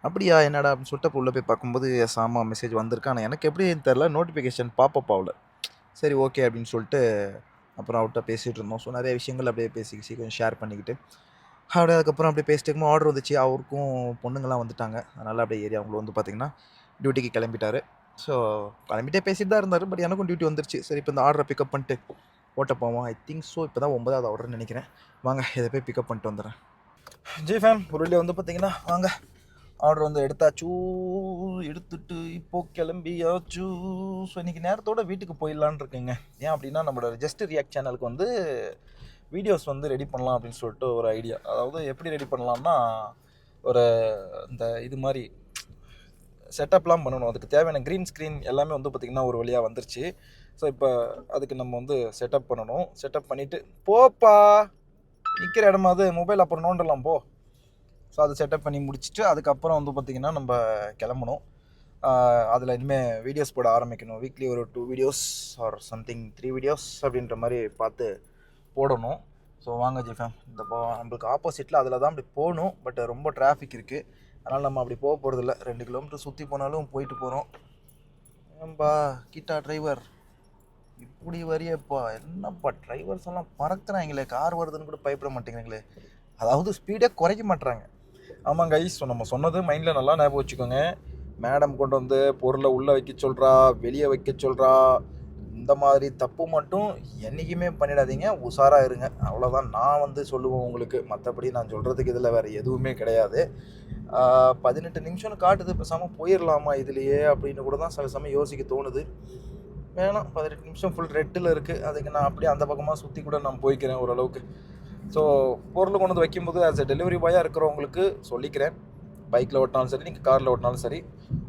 அப்படியா என்னடா? அப்படின்னு சொல்லிட்டு அப்போ உள்ளே போய் பார்க்கும்போது எஸ் ஆமாம் மெசேஜ் வந்திருக்கு? ஆனால் எனக்கு எப்படின்னு தெரில நோட்டிஃபிகேஷன் பாப்பப் ஆகல. சரி ஓகே அப்படின்னு சொல்லிட்டு அப்புறம் அவர்கிட்ட பேசிகிட்டு இருந்தோம். ஸோ நிறைய விஷயங்கள் அப்படியே பேசி கொஞ்சம் ஷேர் பண்ணிக்கிட்டு அப்படியே அதுக்கப்புறம் அப்படியே பேசிட்டு ஆர்டர் வந்துச்சு. அவருக்கும் பொண்ணுங்கள்லாம் வந்துட்டாங்க. அதனால் அப்படியே ஏரியா அவங்களும் வந்து பார்த்திங்கன்னா டியூட்டிக்கு கிளம்பிட்டாரு. ஸோ கிளம்பிட்டே பேசிட்டு தான் இருந்தார். பட் எனக்கும் டியூட்டி வந்துருச்சு. சரி இப்போ இந்த ஆர்டரை பிக்கப் பண்ணிட்டு ஓட்ட போவோம் ஐ திங்க் ஸோ இப்போ தான் ஒன்பதாவது ஆர்டர்னு நினைக்கிறேன். வாங்க இதை போய் பிக்கப் பண்ணிட்டு வந்துடுறேன். ஜி ஃபேம் பொருளே வந்து பார்த்தீங்கன்னா வாங்க. ஆர்டர் வந்து எடுத்தாச்சு. எடுத்துட்டு இப்போ கிளம்பியாச்சு. ஸோ இன்றைக்கி நேரத்தோட வீட்டுக்கு போயிடலான்னு இருக்கேங்க. ஏன் அப்படின்னா நம்மளோட ஜஸ்ட் ரியாக்ட் சேனலுக்கு வந்து வீடியோஸ் வந்து ரெடி பண்ணலாம் அப்படின்னு சொல்லிட்டு ஒரு ஐடியா அதாவது எப்படி ரெடி பண்ணலாம்னா ஒரு இந்த இது மாதிரி செட்டப்லாம் பண்ணணும். அதுக்கு தேவையான க்ரீன் ஸ்க்ரீன் எல்லாமே வந்து பார்த்திங்கன்னா ஒரு வழியாக வந்துருச்சு. ஸோ இப்போ அதுக்கு நம்ம வந்து செட்டப் பண்ணணும். செட்டப் பண்ணிவிட்டு போப்பா! நிற்கிற இடமா அது? மொபைல் அப்புறம் நோண்டலாம் போ. ஸோ அதை செட்டப் பண்ணி முடிச்சுட்டு அதுக்கப்புறம் வந்து பார்த்திங்கன்னா நம்ம கிளம்பணும். அதில் இனிமேல் வீடியோஸ் போட ஆரம்பிக்கணும். வீக்லி ஒரு two videos or something three videos அப்படின்ற மாதிரி பார்த்து போடணும். ஸோ வாங்க ஜிஃபேம் இந்த நம்மளுக்கு ஆப்போசிட்டில் அதில் தான் அப்படி போகணும். பட் ரொம்ப டிராஃபிக் இருக்குது அதனால் நம்ம அப்படி போக போகிறதில்ல ரெண்டு கிலோமீட்டர் சுற்றி போனாலும் போயிட்டு போகிறோம் ஏன்பா கிட்டா டிரைவர் இப்படி வரியப்பா. என்னப்பா டிரைவர்ஸ் எல்லாம் பறக்கிறாங்களே கார் வருதுன்னு கூட பயப்பட மாட்டேங்கிறாங்களே. அதாவது ஸ்பீடே குறைக்க மாட்றாங்க. ஆமாம் கைஸ் ஸோ நம்ம சொன்னது மைண்டில் நல்லா ஞாபகம் வச்சுக்கோங்க. மேடம் கொண்டு வந்து பொருளை உள்ளே வைக்க சொல்கிறா வெளியே வைக்க சொல்கிறா இந்த மாதிரி தப்பு மட்டும் என்றைக்குமே பண்ணிடாதீங்க. உஷாராக இருங்க. அவ்வளோதான் நான் வந்து சொல்லுவேன் உங்களுக்கு. மற்றபடி நான் சொல்கிறதுக்கு இதில் வேறு எதுவுமே கிடையாது. பதினெட்டு நிமிஷம்னு காட்டுது. பேசாமல் போயிடலாமா இதுலையே அப்படின்னு கூட தான் சில சமயம் யோசிக்க தோணுது. வேணாம். பதினெட்டு நிமிஷம் ஃபுல் ரெட்டில் இருக்குது அதுக்கு நான் அப்படியே அந்த பக்கமாக சுற்றி கூட நான் போய்க்கிறேன் ஓரளவுக்கு. ஸோ பொருள் கொண்டு வந்து வைக்கும்போது ஆஸ் எ டெலிவரி பாயாக இருக்கிறவங்களுக்கு சொல்லிக்கிறேன். பைக்கில் ஓட்டினாலும் சரி நீங்கள் காரில் ஓட்டினாலும் சரி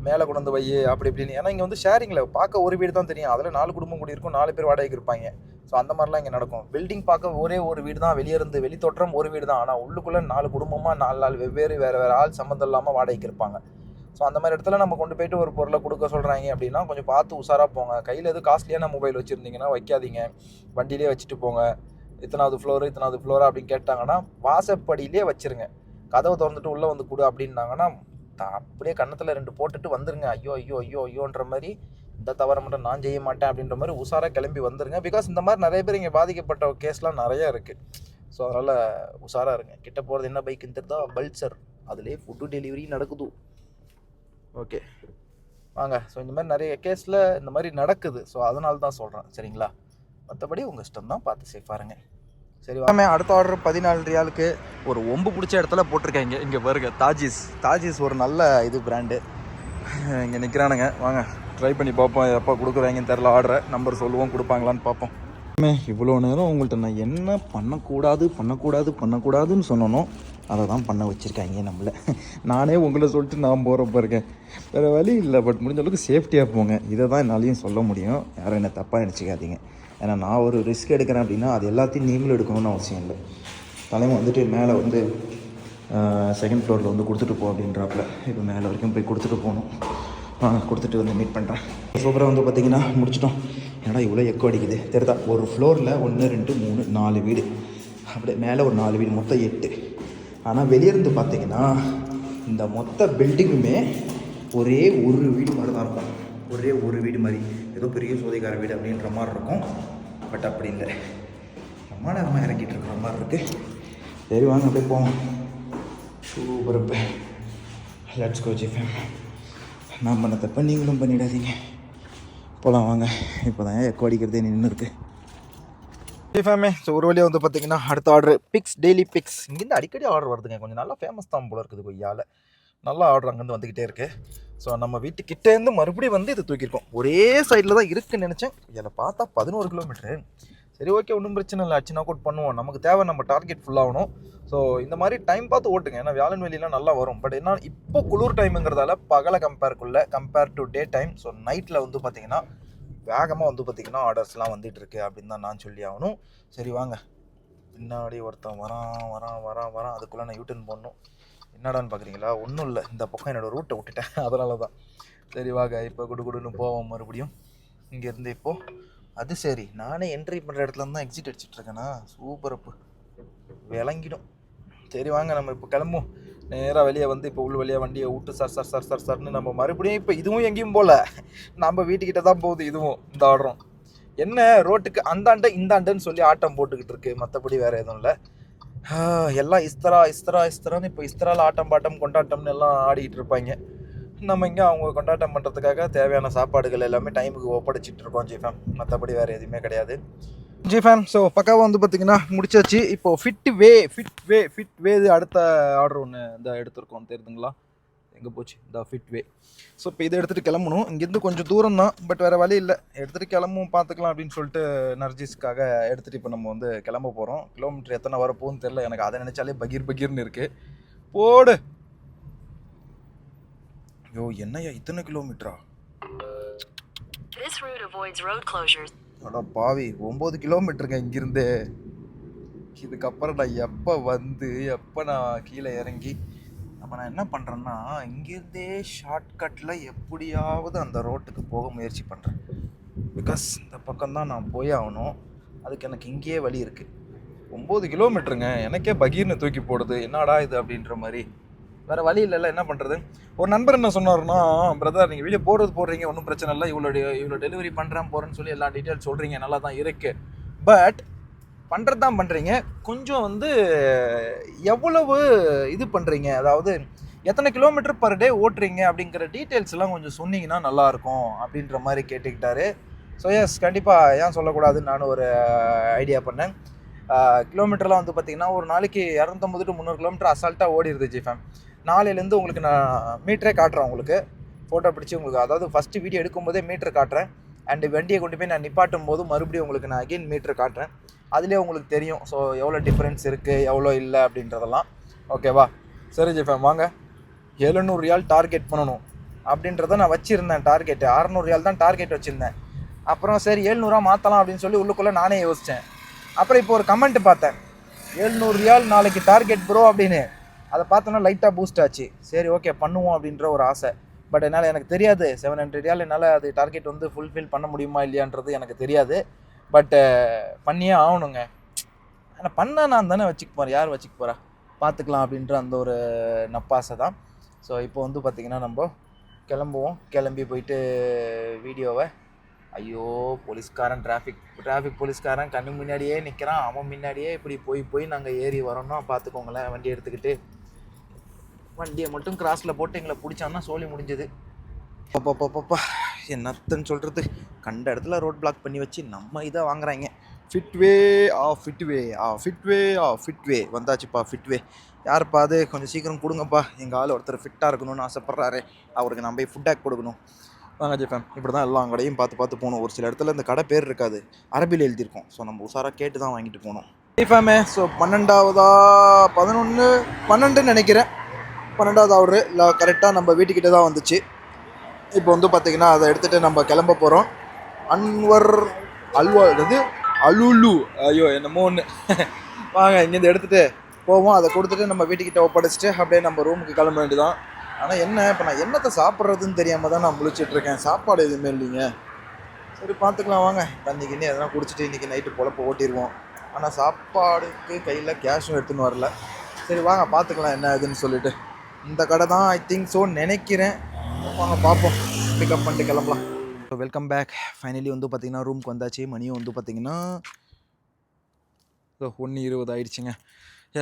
மேலே கொண்டு வந்து வை அப்படி இப்படின்னு. ஏன்னா இங்கே வந்து ஷேரிங்கில் பார்க்க ஒரு வீடு தான் தெரியும். அதில் நாலு குடும்பம் கூடி இருக்கும் நாலு பேர் வாடகைக்கு இருப்பாங்க. ஸோ அந்த மாதிரிலாம் இங்கே நடக்கும். பில்டிங் பார்க்க ஒரே ஒரு வீடு தான். வெளியே இருந்து வெளி தோற்றம் ஒரு வீடு தான். ஆனால் உள்ளுக்குள்ளே நாலு குடும்பமாக நாலு நாள் வெவ்வேறு வேறு வேறு ஆள் சம்மந்தம் இல்லாமல் வாடகைக்கு இருப்பாங்க. ஸோ அந்த மாதிரி இடத்துல நம்ம கொண்டு போயிட்டு ஒரு பொருளை கொடுக்க சொல்கிறாங்க அப்படின்னா கொஞ்சம் பார்த்து உஷாராக போங்க. கையில் எது காஸ்ட்லியான மொபைல் வச்சுருந்தீங்கன்னா வைக்காதீங்க. வண்டியிலே வச்சுட்டு போங்க. இத்தனாவது ஃப்ளோரு இத்தனாவது ஃப்ளோரா அப்படின்னு கேட்டாங்கன்னா வாசப்படியிலே வச்சிருங்க. கதவை திறந்துட்டு உள்ளே வந்து கொடு அப்படின்னாங்கன்னா அப்படியே கன்னத்தில் ரெண்டு போட்டுட்டு வந்துருங்க. ஐயோ ஐயோ ஐயோ ஐயோன்ற மாதிரி இந்த தவறை மட்டும் நான் செய்ய மாட்டேன் அப்படின்ற மாதிரி உஷாராக கிளம்பி வந்துருங்க. பிகாஸ் இந்த மாதிரி நிறைய பேர் இங்கே பாதிக்கப்பட்ட கேஸ்லாம் நிறையா இருக்குது ஸோ அதனால் உஷாராக இருங்க. கிட்ட போகிறது என்ன பைக்குன்னு தெரிந்தா பல்சர் அதுலேயே ஃபுட்டு டெலிவரி நடக்குது. ஓகே வாங்க. ஸோ இந்த மாதிரி நிறைய கேஸில் இந்த மாதிரி நடக்குது. ஸோ அதனால தான் சொல்கிறேன் சரிங்களா? மற்றபடி உங்கள் இஷ்டம் தான் பார்த்து சேஃபாக இருங்க. சரி வாமே அடுத்த ஆர்டர் பதினாலு ரியாலுக்கு ஒரு ஒம்பு பிடிச்ச இடத்துல போட்டிருக்கேன் இங்கே பாருங்க தாஜிஸ். தாஜிஸ் ஒரு நல்ல இது பிராண்டு இங்கே நிற்கிறானுங்க வாங்க ட்ரை பண்ணி பார்ப்போம். எப்போ கொடுக்குறாங்கன்னு தெரில ஆர்டரை நம்பர் சொல்லுவோம் கொடுப்பாங்களான்னு பார்ப்போம். இவ்வளோ நேரம் உங்கள்கிட்ட நான் என்ன பண்ணக்கூடாது பண்ணக்கூடாது பண்ணக்கூடாதுன்னு சொன்னனோ அதை தான் பண்ண வச்சுருக்காங்க நம்மளை. நானே உங்களை சொல்லிட்டு நான் போகிறப்ப இருக்கேன் வேறு வழி இல்லை பட் முடிஞ்ச அளவுக்கு சேஃப்டியாக போங்க. இதை தான் என்னாலையும் சொல்ல முடியும். யாரும் என்ன தப்பாக நினச்சிக்காதீங்க. ஏன்னா நான் ஒரு ரிஸ்க் எடுக்கிறேன் அப்படின்னா அது எல்லாத்தையும் நீங்களும் எடுக்கணும்னு அவசியம் இல்லை. தலைமை வந்துட்டு மேலே வந்து செகண்ட் ஃப்ளோரில் வந்து கொடுத்துட்டு போ அப்படின்றாப்புல. இப்போ மேலே வரைக்கும் போய் கொடுத்துட்டு போகணும். வாங்க கொடுத்துட்டு வந்து மீட் பண்ணுறேன் சூப்பராக வந்து பார்த்தீங்கன்னா முடிச்சிட்டோம். ஏன்னா இவ்வளோ எக்கோ அடிக்குது. தெரியுதா? ஒரு ஃப்ளோரில் ஒன்று ரெண்டு மூணு நாலு வீடு. அப்படியே மேலே ஒரு நாலு வீடு மொத்தம் எட்டு. ஆனால் வெளியிருந்து பார்த்தீங்கன்னா இந்த மொத்த பில்டிங்குமே ஒரே ஒரு வீடு மாதிரி தான் இருக்கும். ஒரே ஒரு வீடு மாதிரி. ஏதோ பெரிய சோதிகார வீடு அப்படின்ற மாதிரி இருக்கும். பட் அப்படி இல்லை. ரொம்ப இறக்கிட்டு இருக்கிற மாதிரி இருக்குது சரி வாங்க அப்படியே போவோம். சூப்பர் லெட்ஸ் கோ ஜிஃபேம் நான் பண்ண தப்ப நீங்களும் பண்ணிடாதீங்க. போகலாம் வாங்க. இப்போ தான் எக்கோ அடிக்கிறதே நின்று இருக்குது ஜிஃபேமே ஸோ ஒரு வழியாக வந்து பார்த்தீங்கன்னா அடுத்த ஆர்டர் பிக்ஸ் டெய்லி பிக்ஸ் இங்கேருந்து அடிக்கடி ஆர்டர் வருதுங்க. கொஞ்சம் நல்லா ஃபேமஸ் தான் போல இருக்குது கொய்யால. நல்லா ஆர்டர் அங்கேருந்து வந்துக்கிட்டே இருக்குது ஸோ நம்ம வீட்டுக்கிட்டேருந்து மறுபடியும் வந்து இது தூக்கியிருக்கோம். ஒரே சைடில் தான் இருக்குன்னு நினச்சேன். இதில் பார்த்தா பதினோரு கிலோமீட்ரு சரி ஓகே ஒன்றும் பிரச்சனை இல்லை. ஆச்சுனா நாக் அவுட் பண்ணுவோம். நமக்கு தேவை நம்ம டார்கெட் ஃபுல்லாகணும் ஸோ இந்த மாதிரி டைம் பார்த்து ஓட்டுங்க. ஏன்னா வியாழன் வெளியெலாம் நல்லா வரும். பட் என்ன இப்போ குளிர் டைமுங்கிறதால பகலை கம்பேர்க்குள்ளே compare to day time so நைட்டில் வந்து பார்த்தீங்கன்னா வேகமாக வந்து பார்த்தீங்கன்னா ஆர்டர்ஸ்லாம் வந்துட்டு இருக்கு அப்படின்னு தான் நான் சொல்லி ஆகணும். சரி வாங்க. பின்னாடி ஒருத்தன் வரான் வரான் வரான் வரான். அதுக்குள்ளே நான் யூட்டன் போடணும். என்னடான்னு பார்க்குறீங்களா ஒன்றும் இல்லை. இந்த பக்கம் என்னோடய ரூட்டை விட்டுட்டேன். <laughs> அதனால தான் சரி வாங்க. இப்போ குடு குடுன்னு போவோம் மறுபடியும். இங்கேருந்து இப்போது அது சரி. நானே என்ட்ரி பண்ணுற இடத்துல தான் எக்ஸிட் அடிச்சிட்டு சூப்பர் அப்போ. விளங்கிடும். சரி வாங்க. நம்ம இப்போ கிளம்புவோம். நேராக வெளியே வந்து இப்போ உள்ள வழியாக வண்டியை விட்டு சர் சார் சர் சர் சார்னு நம்ம மறுபடியும் இப்போ இதுவும் எங்கேயும் போகல நம்ம வீட்டுக்கிட்ட தான் போகுது இதுவும் இந்த ஆடுறோம் என்ன ரோட்டுக்கு அந்தாண்ட இந்தாண்டன்னு சொல்லி ஆட்டம் போட்டுக்கிட்டு இருக்கு. மற்றபடி வேறு எதுவும் இல்லை. எல்லாம் இஸ்தரா இஸ்தரா இஸ்தரான்னு இப்போ இஸ்தரால் ஆட்டம் பாட்டம் கொண்டாட்டம்னு எல்லாம் ஆடிக்கிட்டு இருப்பாங்க. நம்ம இங்கே அவங்க கொண்டாட்டம் பண்ணுறதுக்காக தேவையான சாப்பாடுகள் எல்லாமே டைமுக்கு ஒப்படைச்சிட்டு இருக்கோம் ஜிஃபேம் மற்றபடி வேறு எதுவுமே கிடையாது. ஜி ஃபேம் ஸோ பக்காவாக வந்து பார்த்தீங்கன்னா முடிச்சாச்சு. இப்போ fit way fit way fit way இது அடுத்த ஆர்டர் ஒன்று இந்த எடுத்திருக்கோம். தெரியுதுங்களா? எங்கே போச்சு? இந்த ஃபிட் வே ஸோ இப்போ இதை எடுத்துகிட்டு கிளம்பணும். இங்கேருந்து கொஞ்சம் தூரம் தான் பட் வேறு வழி இல்லை. எடுத்துகிட்டு கிளம்பும் பார்த்துக்கலாம் அப்படின்னு சொல்லிட்டு நர்ஜிஸ்க்காக எடுத்துகிட்டு இப்போ நம்ம வந்து கிளம்ப போகிறோம் கிலோமீட்டர் எத்தனை வரப்போகுன்னு தெரில எனக்கு அதை நினச்சாலே பகீர் பகீர்னு இருக்குது போடு! ஐயோ என்னய்யா இத்தனை கிலோமீட்டரா? This route avoids road closures. அட பாவி ஒம்பது கிலோமீட்டருங்க இங்கிருந்து. இதுக்கப்புறம் நான் எப்போ வந்து எப்போ நான் கீழே இறங்கி அப்போ நான் என்ன பண்ணுறேன்னா இங்கேருந்தே ஷார்ட்கட்டில் எப்படியாவது அந்த ரோட்டுக்கு போக முயற்சி பண்ணுறேன் பிகாஸ் இந்த பக்கம்தான் நான் போய் ஆகணும். அதுக்கு எனக்கு இங்கேயே வழி இருக்குது ஒம்பது கிலோமீட்டருங்க எனக்கே பகீர்னு தூக்கி போடுது. என்னடா இது அப்படின்ற மாதிரி. வேறு வழி இல்லைல்ல என்ன பண்ணுறது ஒரு நண்பர் என்ன சொன்னார்னா பிரதர் நீங்கள் வீடியோ போடுறது போடுறீங்க ஒன்றும் பிரச்சனை இல்லை. இவ்வளோ இவ்வளோ டெலிவரி பண்ணுறேன் போகிறேன்னு சொல்லி எல்லா டீட்டெயில் சொல்கிறீங்க நல்லா தான் இருக்குது பட் பண்ணுறது தான் பண்ணுறீங்க கொஞ்சம் வந்து எவ்வளவு இது பண்ணுறீங்க அதாவது எத்தனை கிலோமீட்டர் பர் டே ஓட்டுறீங்க? அப்படிங்கிற டீட்டெயில்ஸ் எல்லாம் கொஞ்சம் சொன்னீங்கன்னா நல்லாயிருக்கும் அப்படின்ற மாதிரி கேட்டுக்கிட்டாரு. ஸோ எஸ் கண்டிப்பாக ஏன் சொல்லக்கூடாதுன்னு நானும் ஒரு ஐடியா பண்ணேன். கிலோமீட்டர்லாம் வந்து பார்த்தீங்கன்னா ஒரு நாளைக்கு இரநூத்தம்பது டு முந்நூறு கிலோமீட்டர் அசால்ட்டாக ஓடிடுது ஜிஃபேம் நாளையிலேருந்து உங்களுக்கு நான் மீட்டரே காட்டுறேன் உங்களுக்கு. ஃபோட்டோ பிடிச்சி உங்களுக்கு அதாவது ஃபஸ்ட்டு வீடியோ எடுக்கும்போதே மீட்டர் காட்டுறேன். அண்டு வண்டியை கொண்டு போய் நான் நிப்பாட்டும் போது மறுபடியும் உங்களுக்கு நான் அகைன் மீட்டர் காட்டுறேன். அதுலேயே உங்களுக்கு தெரியும். ஸோ எவ்வளோ டிஃப்ரென்ஸ் இருக்குது எவ்வளோ இல்லை அப்படின்றதெல்லாம். ஓகேவா சரி ஜிஃபேம் வாங்க. எழுநூறு ரியால் டார்கெட் பண்ணணும். அப்படின்றத நான் வச்சுருந்தேன் டார்கெட்டு அறநூறு ரியால் தான் டார்கெட் வச்சுருந்தேன். அப்புறம் சரி எழுநூறுவா மாற்றலாம் அப்படின்னு சொல்லி உள்ளுக்குள்ளே நானே யோசித்தேன் அப்புறம் இப்போ ஒரு கமெண்ட் பார்த்தேன். ஏழ்நூறு ரியால் நாளைக்கு டார்கெட் ப்ரோ அப்படின்னு. அதை பார்த்தோன்னா லைட்டாக பூஸ்ட் ஆச்சு. சரி ஓகே பண்ணுவோம் அப்படின்ற ஒரு ஆசை. பட் என்னால் எனக்கு தெரியாது. செவன் ஹண்ட்ரட் ரியால் என்னால் அது டார்கெட் வந்து ஃபுல்ஃபில் பண்ண முடியுமா இல்லையான்றது எனக்கு தெரியாது. பட்டு பண்ணியே ஆகணுங்க. ஆனால் பண்ண நான் தானே வச்சுக்க போகிறேன் யார் வச்சுக்க போகிறா பார்த்துக்கலாம் அப்படின்ற அந்த ஒரு நப்பாசை தான். ஸோ இப்போ வந்து பார்த்திங்கன்னா நம்ம கிளம்புவோம். கிளம்பி போயிட்டு வீடியோவை. ஐயோ போலீஸ்காரன் டிராஃபிக் டிராஃபிக் போலீஸ்காரன் கண்ணு முன்னாடியே நிற்கிறான் அவன் முன்னாடியே இப்படி போய் போய் நாங்கள் ஏறி வரோம்னா பார்த்துக்கோங்களேன் வண்டி எடுத்துக்கிட்டு. வண்டியை மட்டும் கிராஸில் போட்டு எங்களை பிடிச்சான்னா சோழி முடிஞ்சது. பாப்பா என்னத்தன்னு சொல்கிறது கண்ட இடத்துல ரோட் பிளாக் பண்ணி வச்சு நம்ம இதை வாங்குறாங்க. ஃபிட்வே ஆ ஃபிட்வே ஆ ஃபிட்வே ஆ ஃபிட்வே வந்தாச்சுப்பா ஃபிட்வே யாருப்பா அது? கொஞ்சம் சீக்கிரம் கொடுங்கப்பா. எங்கள் ஆள் ஒருத்தர் ஃபிட்டாக இருக்கணும்னு ஆசைப்பட்றாரு. அவருக்கு நம்ம போய் ஃபுட் கொடுக்கணும் கொடுக்கணும். வாங்க ஜெஃபேம் இப்படி தான் எல்லா கடையும் பார்த்து பார்த்து போகணும். ஒரு சில இடத்துல இந்த கடை பேர் இருக்காது. அரபியில் எழுதியிருக்கோம். ஸோ நம்ம உஷாராக கேட்டு தான் வாங்கிட்டு போகணும். ஜெஃபேமே ஸோ பன்னெண்டாவதா? பதினொன்று பன்னெண்டுன்னு நினைக்கிறேன். பன்னெண்டாவது ஆர்டரு இல்லை கரெக்டாக நம்ம வீட்டுக்கிட்ட தான் வந்துச்சு. இப்போ வந்து பார்த்திங்கன்னா அதை எடுத்துகிட்டு நம்ம கிளம்ப போகிறோம் அன்வர் அல்வா இது அலுலு. ஐயோ என்னமோ ஒன்று <laughs> வாங்க இங்கேருந்து எடுத்துகிட்டு போவோம். அதை கொடுத்துட்டு நம்ம வீட்டுக்கிட்ட ஒப்படைச்சிட்டு அப்படியே நம்ம ரூமுக்கு கிளம்ப வேண்டியதான் ஆனால் என்ன இப்போ நான் என்னத்தை சாப்பிட்றதுன்னு தெரியாமல் தான் நான் முழிச்சிட்ருக்கேன் சாப்பாடு எதுவுமே இல்லைங்க. சரி பார்த்துக்கலாம் வாங்க. தண்ணி கிண்ணி எதனா குடிச்சிட்டு இன்றைக்கி நைட்டு பொழப்ப ஓட்டிடுவோம் ஆனால் சாப்பாடுக்கு கையில் கேஷும் எடுத்துன்னு வரல. சரி வாங்க பார்த்துக்கலாம் என்ன இதுன்னு சொல்லிட்டு. இந்த கடை தான் ஐ திங்க் ஸோ நினைக்கிறேன். வாங்க பார்ப்போம். பிக்கப் பண்ணிட்டு கிளம்பலாம். ஸோ வெல்கம் பேக் ஃபைனலி வந்து பார்த்தீங்கன்னா ரூமுக்கு வந்தாச்சு. மணியும் வந்து பார்த்தீங்கன்னா ஸோ ஒன்று இருபது ஆயிடுச்சுங்க.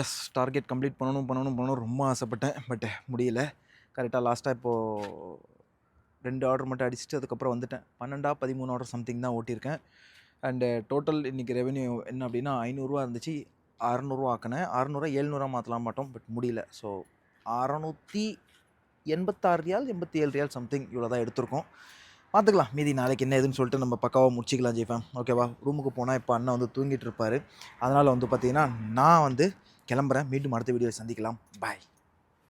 எஸ் டார்கெட் கம்ப்ளீட் பண்ணணும் பண்ணணும் பண்ணணும். ரொம்ப ஆசைப்பட்டேன் பட் முடியல. கரெக்டாக லாஸ்ட்டாக இப்போது ரெண்டு ஆர்டர் மட்டும் அடிச்சுட்டு அதுக்கப்புறம் வந்துட்டேன். பன்னெண்டா பதிமூணு ஆர்டர் சம்திங் தான் ஓட்டியிருக்கேன். அண்டு டோட்டல் இன்றைக்கி ரெவென்யூ என்ன அப்படின்னா ஐநூறுரூவா இருந்துச்சு. அறநூறுவா ஆக்கினேன். அறநூறுவா எழுநூறுவா மாற்றலாம் மாட்டோம் பட் முடியல. ஸோ அறநூற்றி எண்பத்தாறு ரியால் எண்பத்தி ஏழு ரியால் சம்திங் இவ்வளோ தான் எடுத்திருக்கோம். பார்த்துக்கலாம் மீதி நாளைக்கு என்ன ஏதுன்னு சொல்லிட்டு நம்ம பக்காவாக முடிச்சிக்கலாம் ஜெய்ஃபேம் ஓகேவா ரூமுக்கு போனால் இப்போ அண்ணன் வந்து தூங்கிட்டு இருப்பார். அதனால் வந்து பார்த்திங்கன்னா நான் வந்து கிளம்புறேன். மீண்டும் அடுத்த வீடியோவில் சந்திக்கலாம். பாய்